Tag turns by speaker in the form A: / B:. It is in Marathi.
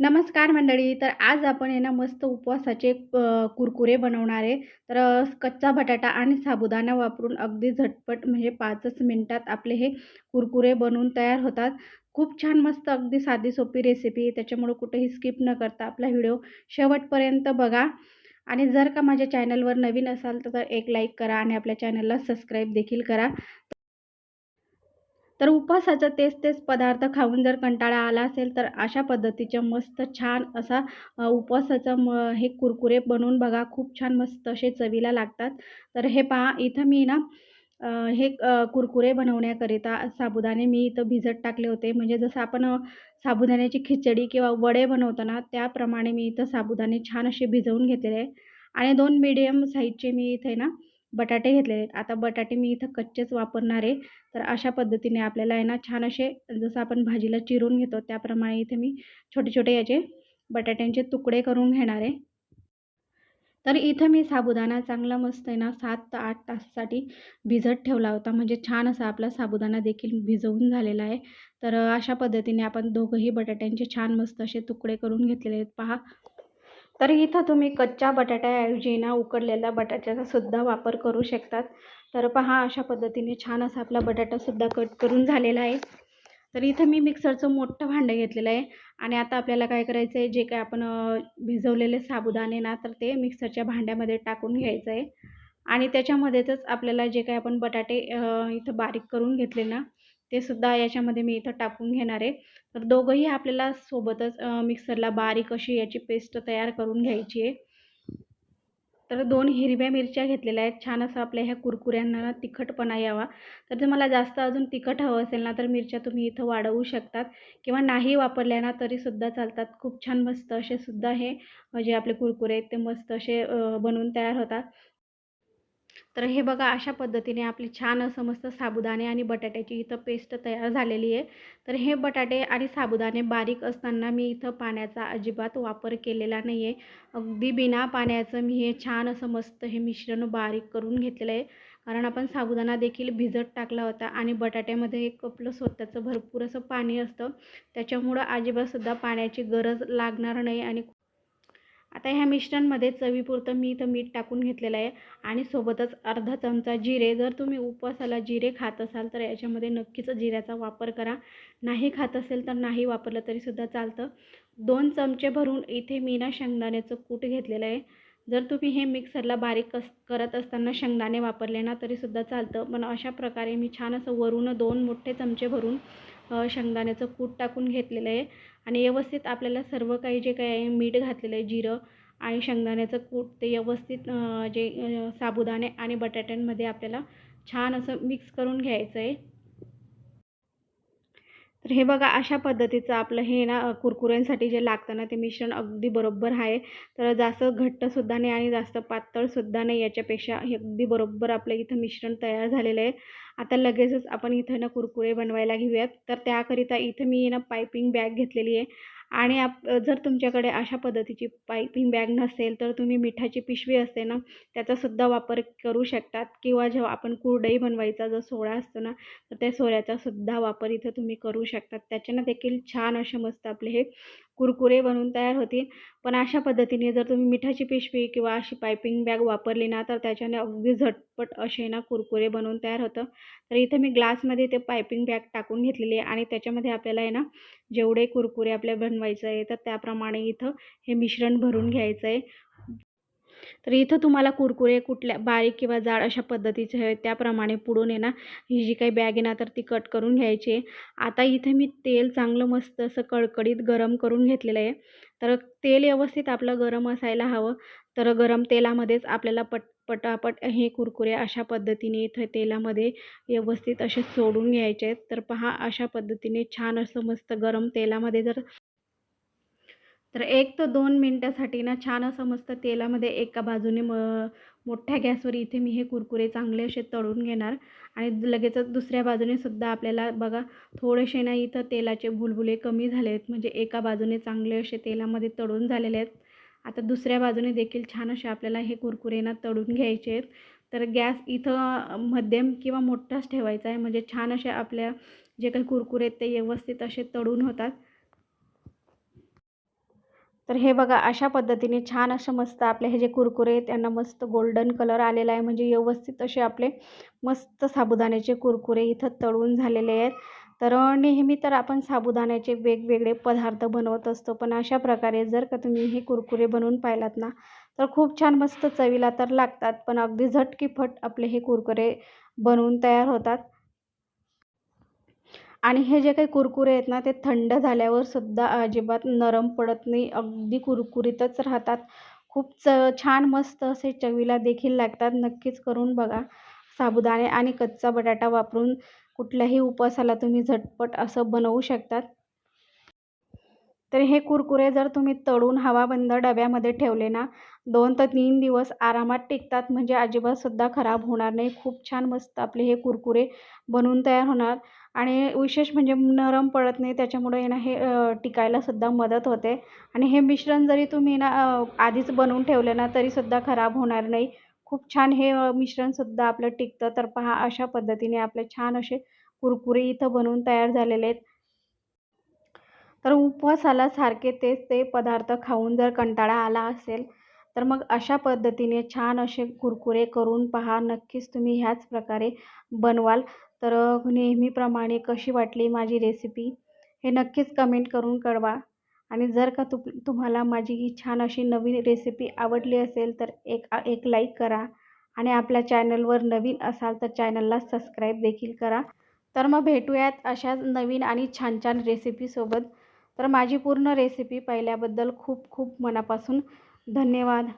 A: नमस्कार मंडळी तर आज आपण आहे ना मस्त उपवासाचे कुरकुरे बनवणार आहे. तर कच्चा बटाटा आणि साबुदाणा वापरून अगदी झटपट म्हणजे पाचच मिनटात आपले हे कुरकुरे बनवून तयार होतात. खूप छान मस्त अगदी साधी सोपी रेसिपी त्याच्यामुळे त्याच्यामुळं कुठेही स्किप न करता आपला व्हिडिओ शेवटपर्यंत बघा. आणि जर का माझ्या चॅनलवर नवीन असाल तर तर एक लाईक करा आणि आपल्या चॅनलला सबस्क्राईब देखील करा. तर उपवासाचं तेच तेच पदार्थ खाऊन जर कंटाळा आला असेल तर अशा पद्धतीच्या मस्त छान असा अ, उपवासाचं म हे कुरकुरे बनवून बघा. खूप छान मस्त असे चवीला लागतात. तर हे पहा इथं मी ना हे कुरकुरे बनवण्याकरिता साबुदाणे मी इथं भिजत टाकले होते. म्हणजे जसं आपण साबुदाण्याची खिचडी किंवा वडे बनवतो ना त्याप्रमाणे मी इथं साबुदाणे छान असे भिजवून घेतलेले आहे. आणि दोन मीडियम साईजचे मी इथे ना बटाटे घेतलेले आता बटाटे मी इथं कच्चेच वापरणार आहे. तर अशा पद्धतीने आपल्याला आहे ना छान असे जसं आपण भाजीला चिरून घेतो त्याप्रमाणे इथे मी छोटे छोटे याचे बटाट्यांचे तुकडे करून घेणार आहे. तर इथं मी साबुदाणा चांगला मस्त आहे ना सात ते आठ तासासाठी भिजत ठेवला होता. म्हणजे छान असा आपला साबुदाणा देखील भिजवून झालेला आहे. तर अशा पद्धतीने आपण दोघंही बटाट्यांचे छान मस्त असे तुकडे करून घेतलेले आहेत. पहा तर इथं तुम्ही कच्च्या बटाट्याऐवजी ना उकडलेल्या बटाट्याचा सुद्धा वापर करू शकतात. तर पहा अशा पद्धतीने छान असा आपला बटाटासुद्धा कट करून झालेला आहे. तर इथं मी मिक्सरचं मोठं भांडं घेतलेलं आहे आणि आता आपल्याला काय करायचं आहे जे काय आपण भिजवलेले साबुदाणे ना तर ते मिक्सरच्या भांड्यामध्ये टाकून घ्यायचं आहे. आणि त्याच्यामध्येच आपल्याला जे काही आपण बटाटे इथं बारीक करून घेतले ना ते सुद्धा याच्यामध्ये मी इथं टाकून घेणार आहे. तर दोघंही आपल्याला सोबतच मिक्सरला बारीक अशी याची पेस्ट तयार करून घ्यायची आहे. तर दोन हिरव्या मिरच्या घेतलेल्या आहेत. छान असं आपल्या ह्या कुरकुऱ्यांना तिखटपणा यावा. तर जर मला जास्त अजून तिखट हवं असेल ना तर मिरच्या तुम्ही इथं वाढवू शकतात. किंवा नाही वापरल्या ना तरीसुद्धा चालतात. खूप छान मस्त असे सुद्धा हे जे आपले कुरकुरे आहेत ते मस्त असे बनवून तयार होतात. तर हे बघा अशा पद्धतीने आपली छान असं मस्त साबुदाणे आणि बटाट्याची इथं पेस्ट तयार झालेली आहे. तर हे बटाटे आणि साबुदाणे बारीक असताना मी इथं पाण्याचा अजिबात वापर केलेला नाही आहे. अगदी बिना पाण्याचं मी हे छान असं मस्त हे मिश्रण बारीक करून घेतलेलं आहे. कारण आपण साबुदाणा देखील भिजत टाकला होता आणि बटाट्यामध्ये एक आपलं स्वतःचं भरपूर असं पाणी असतं. त्याच्यामुळं अजिबातसुद्धा पाण्याची गरज लागणार नाही आणि आता ह्या मिश्रणमध्ये चवीपुरतं मी इथं मीठ टाकून घेतलेलं आहे आणि सोबतच अर्धा चमचा जिरे. जर तुम्ही उपवासाला जिरे खात असाल तर याच्यामध्ये नक्कीच जिऱ्याचा वापर करा. नाही खात असेल तर नाही वापरलं तरीसुद्धा चालतं. दोन चमचे भरून इथे मी ना शेंगदाण्याचं कूट घेतलेलं आहे. जर तुम्ही हे मिक्सरला बारीक कस करत असताना शेंगदाणे वापरले ना तरीसुद्धा चालतं. पण अशा प्रकारे मी छान असं वरून दोन मोठे चमचे भरून शेंगदाण्याचं कूट टाकून घेतलेलं आहे आणि व्यवस्थित आपल्याला सर्व काही जे काही आहे मीठ घातलेलं आहे जिरं आणि शेंगदाण्याचं कूट ते व्यवस्थित जे साबुदाणे आणि बटाट्यांमध्ये आपल्याला छान असं मिक्स करून घ्यायचं आहे. तर हे बघा अशा पद्धतीचं आपलं हे ना कुरकुऱ्यांसाठी जे लागतं ना ते मिश्रण अगदी बरोबर आहे. तर जास्त घट्टसुद्धा नाही आणि जास्त पातळसुद्धा नाही याच्यापेक्षा हे अगदी बरोबर आपलं इथं मिश्रण तयार झालेलं आहे. आता लगेचच आपण इथं ना कुरकुरे बनवायला घेऊयात. तर त्याकरिता इथं मी ना पायपिंग बॅग घेतलेली आहे. आणि आप जर तुमच्याकडे अशा पद्धतीची पायपिंग बॅग नसेल तर तुम्ही मिठाची पिशवी असते ना त्याचासुद्धा वापर करू शकतात. किंवा जेव्हा आपण कुरडई बनवायचा जो सोळा असतो ना तर त्या सोऱ्याचासुद्धा वापर इथं तुम्ही करू शकतात. त्याच्यानं देखील छान असे मस्त आपले हे कुरकुरे बनवून तयार होतील. पण अशा पद्धतीने जर तुम्ही मिठाची पिशवी किंवा अशी पायपिंग बॅग वापरली ना तर त्याच्याने अगदी झटपट असे ना कुरकुरे बनवून तयार होतं. तर इथं मी ग्लासमध्ये ते पायपिंग बॅग टाकून घेतलेली आहे आणि त्याच्यामध्ये आपल्याला आहे ना जेवढे कुरकुरे आपल्या बनवायचं आहे तर त्याप्रमाणे इथं हे मिश्रण भरून घ्यायचं आहे. तर इथं तुम्हाला कुरकुरे कुठल्या बारीक किंवा जाड अशा पद्धतीचे हवे त्याप्रमाणे पुढून आहे ना ही जी काही बॅग आहे ना तर ती कट करून घ्यायची आहे. आता इथे मी तेल चांगलं मस्त असं कडकडीत गरम करून घेतलेलं आहे. तर तेल व्यवस्थित आपलं गरम असायला हवं. तर गरम तेलामध्येच आपल्याला पट पटापट हे कुरकुरे अशा पद्धतीने इथं तेलामध्ये व्यवस्थित असे सोडून घ्यायचे आहेत. तर पहा अशा पद्धतीने छान असं मस्त गरम तेलामध्ये जर तर एक ते दोन मिनटासाठी ना छान असं मस्त तेलामध्ये एका बाजूने म मोठ्या गॅसवर इथे मी हे कुरकुरे चांगले असे तळून घेणार. आणि लगेचच दुसऱ्या बाजूने सुद्धा आपल्याला बघा थोडेसे ना इथं तेलाचे बुलबुले कमी झाले आहेत म्हणजे एका बाजूने चांगले असे तेलामध्ये तळून झालेले आहेत. आता दुसऱ्या बाजूने देखील छान असे आपल्याला हे कुरकुरे ना तळून घ्यायचे आहेत. तर गॅस इथं मध्यम किंवा मोठाच ठेवायचा आहे. म्हणजे छान असे आपल्या जे काही कुरकुरे आहेत ते व्यवस्थित असे तळून होतात. तर हे बघा अशा पद्धतीने छान असं मस्त आपले हे जे कुरकुरे आहेत त्यांना मस्त गोल्डन कलर आलेला आहे. म्हणजे व्यवस्थित असे आपले मस्त साबुदाण्याचे कुरकुरे इथं तळून झालेले आहेत. तर नेहमी तर आपण साबुदाण्याचे वेगवेगळे पदार्थ बनवत असतो. पण अशा प्रकारे जर का तुम्ही हे कुरकुरे बनवून पाहिलात ना तर खूप छान मस्त चवीला तर लागतात. पण अगदी झटकीफट आपले हे कुरकुरे बनवून तयार होतात. आणि हे जे काही कुरकुरे आहेत ना ते थंड झाल्यावर सुद्धा अजिबात नरम पडत नाही. अगदी कुरकुरीतच राहतात. खूप च छान मस्त असे चवीला देखील लागतात. नक्कीच करून बघा. साबुदाणे आणि कच्चा बटाटा वापरून कुठल्याही उपवासाला तुम्ही झटपट असं बनवू शकतात. तर हे कुरकुरे जर तुम्ही तळून हवाबंद डब्यामध्ये ठेवले ना दोन ते तीन दिवस आरामात टिकतात. म्हणजे अजिबातसुद्धा खराब होणार नाही. खूप छान मस्त आपले हे कुरकुरे बनवून तयार होणार. आणि विशेष म्हणजे नरम पडत नाही त्याच्यामुळे ना हे टिकायलासुद्धा मदत होते. आणि हे मिश्रण जरी तुम्ही ना आधीच बनवून ठेवले ना तरीसुद्धा खराब होणार नाही. खूप छान हे मिश्रणसुद्धा आपलं टिकतं. तर पहा अशा पद्धतीने आपले छान असे कुरकुरे इथं बनवून तयार झालेले आहेत. तर उपवासाला सारखे तेच ते पदार्थ खाऊन जर कंटाळा आला असेल तर मग अशा पद्धतीने छान असे कुरकुरे करून पहा. नक्कीच तुम्ही ह्याच प्रकारे बनवाल. तर नेहमीप्रमाणे कशी वाटली माझी रेसिपी हे नक्कीच कमेंट करून कळवा. आणि जर का तु तुम्हाला माझी ही छान अशी नवीन रेसिपी आवडली असेल तर एक एक लाईक करा. आणि आपल्या चॅनलवर नवीन असाल तर चॅनलला सबस्क्राईब देखील करा. तर मग भेटूयात अशाच नवीन आणि छान छान रेसिपीसोबत तर माझी पूर्ण रेसिपी पाहिल्याबद्दल खूप खूप मनापासून धन्यवाद.